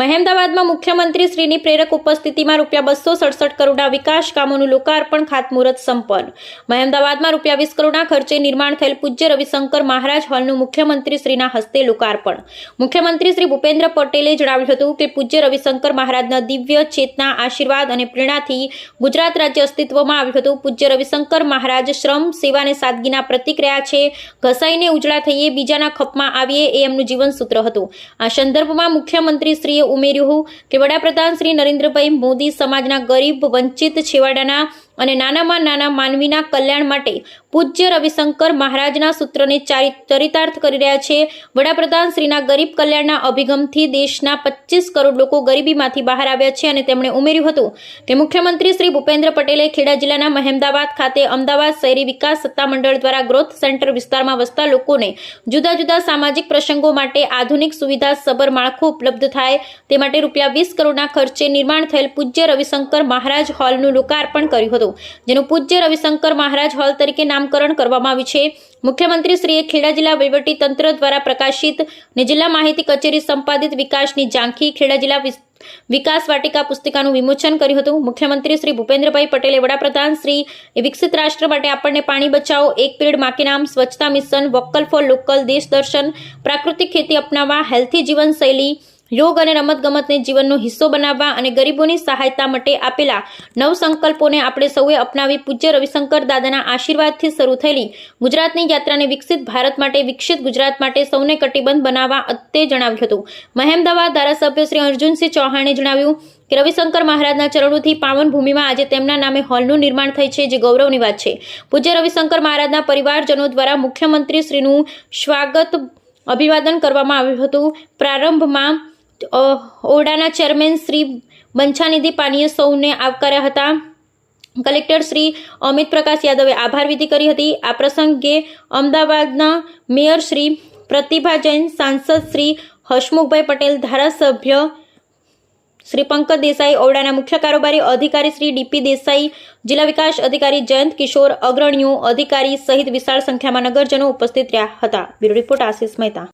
મહેમદાવાદમાં મુખ્યમંત્રી શ્રીની પ્રેરક ઉપસ્થિતિમાં રૂપિયા બસો સડસઠ કરોડના વિકાસ કામોનું લોકાર્પણ ખાતમુહૂર્ત સંપન્ન. મહેમદાવાદમાં રૂપિયા વીસ કરોડના ખર્ચે નિર્માણ થયેલ પૂજ્ય રવિશંકર મહારાજ હોલનું મુખ્યમંત્રી શ્રીના હસ્તે લોકાર્પણ. મુખ્યમંત્રી શ્રી ભૂપેન્દ્ર પટેલે જણાવ્યું હતું કે પૂજ્ય રવિશંકર મહારાજના દિવ્ય ચેતના, આશીર્વાદ અને પ્રેરણાથી ગુજરાત રાજ્ય અસ્તિત્વમાં આવ્યું હતું. પૂજ્ય રવિશંકર મહારાજ શ્રમ, સેવા અને સાદગીના પ્રતિક રહ્યા છે. ઘસાઈને ઉજળા થઈએ, બીજાના ખપમાં આવીએ એ એમનું જીવનસૂત્ર હતું. આ સંદર્ભમાં મુખ્યમંત્રી શ્રીએ ઉમેર્યું કે વડાપ્રધાન શ્રી નરેન્દ્રભાઈ મોદી સમાજના ગરીબ વંચિત છેવાડાના અને નાનામાં નાના માનવીના કલ્યાણ માટે પૂજ્ય રવિશંકર મહારાજના સૂત્રને ચારિ- ચરિતાર્થ કરી રહ્યા છે. વડાપ્રધાન શ્રીના ગરીબ કલ્યાણના અભિગમથી દેશના પચીસ કરોડ લોકો ગરીબીમાંથી બહાર આવ્યા છે અને તેમણે ઉમેર્યું હતું કે મુખ્યમંત્રી શ્રી ભૂપેન્દ્ર પટેલે ખેડા જિલ્લાના મહેમદાવાદ ખાતે અમદાવાદ શહેરી વિકાસ સત્તામંડળ દ્વારા ગ્રોથ સેન્ટર વિસ્તારમાં વસતા લોકોને જુદા જુદા સામાજિક પ્રસંગો માટે આધુનિક સુવિધા સબર માળખું ઉપલબ્ધ થાય. તે માટે રૂપિયા વીસ કરોડના ખર્ચે નિર્માણ થયેલ પૂજ્ય રવિશંકર મહારાજ હોલનું લોકાર્પણ કર્યું હતું. જેનું પૂજ્ય રવિશંકર મહારાજ હોલ તરીકે નામકરણ કરવામાં આવ્યું છે. મુખ્યમંત્રી શ્રીએ ખેડા જિલ્લા તંત્ર દ્વારા પ્રકાશિત અને જિલ્લા માહિતી કચેરી સંપાદિત વિકાસની ઝાંખી ખેડા જિલ્લા વિકાસ વાટિકા પુસ્તિકાનું વિમોચન કર્યું હતું. મુખ્યમંત્રી શ્રી ભૂપેન્દ્રભાઈ પટેલે વડાપ્રધાન શ્રી વિકસિત રાષ્ટ્ર માટે આપણને પાણી બચાવો, એક પેડ માકે નામ, સ્વચ્છતા મિશન, વોકલ ફોર લોકલ, દેશ દર્શન, પ્રાકૃતિક ખેતી અપનાવવા, હેલ્થી જીવનશૈલી યોગ અને રમતગમતને જીવનનો હિસ્સો બનાવવા અને ગરીબોની સહાયતા માટે આપેલા નવ સંકલ્પોને આપણે સૌએ અપનાવી પૂજ્ય રવિશંકર દાદાના આશીર્વાદથી શરૂ થયેલી ગુજરાતની યાત્રાને વિકસિત ભારત માટે, વિકસિત ગુજરાત માટે સૌને કટિબંધ બનાવવા તે જણાવ્યું હતું. મહેમદાવાદ ધારાસભ્ય શ્રી અર્જુનસિંહ ચૌહાણે જણાવ્યું કે રવિશંકર મહારાજના ચરણોથી પાવન ભૂમિમાં આજે તેમના નામે હોલનું નિર્માણ થઈ છે, જે ગૌરવની વાત છે. પૂજ્ય રવિશંકર મહારાજના પરિવારજનો દ્વારા મુખ્યમંત્રી શ્રીનું સ્વાગત અભિવાદન કરવામાં આવ્યું હતું. પ્રારંભમાં ઓરડાના ચેરમેન શ્રી બંછાનિધિ પાનીએ સૌને આવકાર્યા હતા. કલેક્ટર શ્રી અમિત પ્રકાશ યાદવે આભાર વિધિ કરી હતી. આ પ્રસંગે અમદાવાદના મેયર શ્રી પ્રતિભા જૈન, સાંસદ શ્રી હસમુખભાઈ પટેલ, ધારાસભ્ય શ્રી પંકજ દેસાઈ, ઓરડાના મુખ્ય કારોબારી અધિકારી શ્રી ડીપી દેસાઈ, જિલ્લા વિકાસ અધિકારી જયંત કિશોર, અગ્રણીઓ અધિકારી સહિત વિશાળ સંખ્યામાં નગરજનો ઉપસ્થિત રહ્યા હતા. Bureau report Ashish Mehta.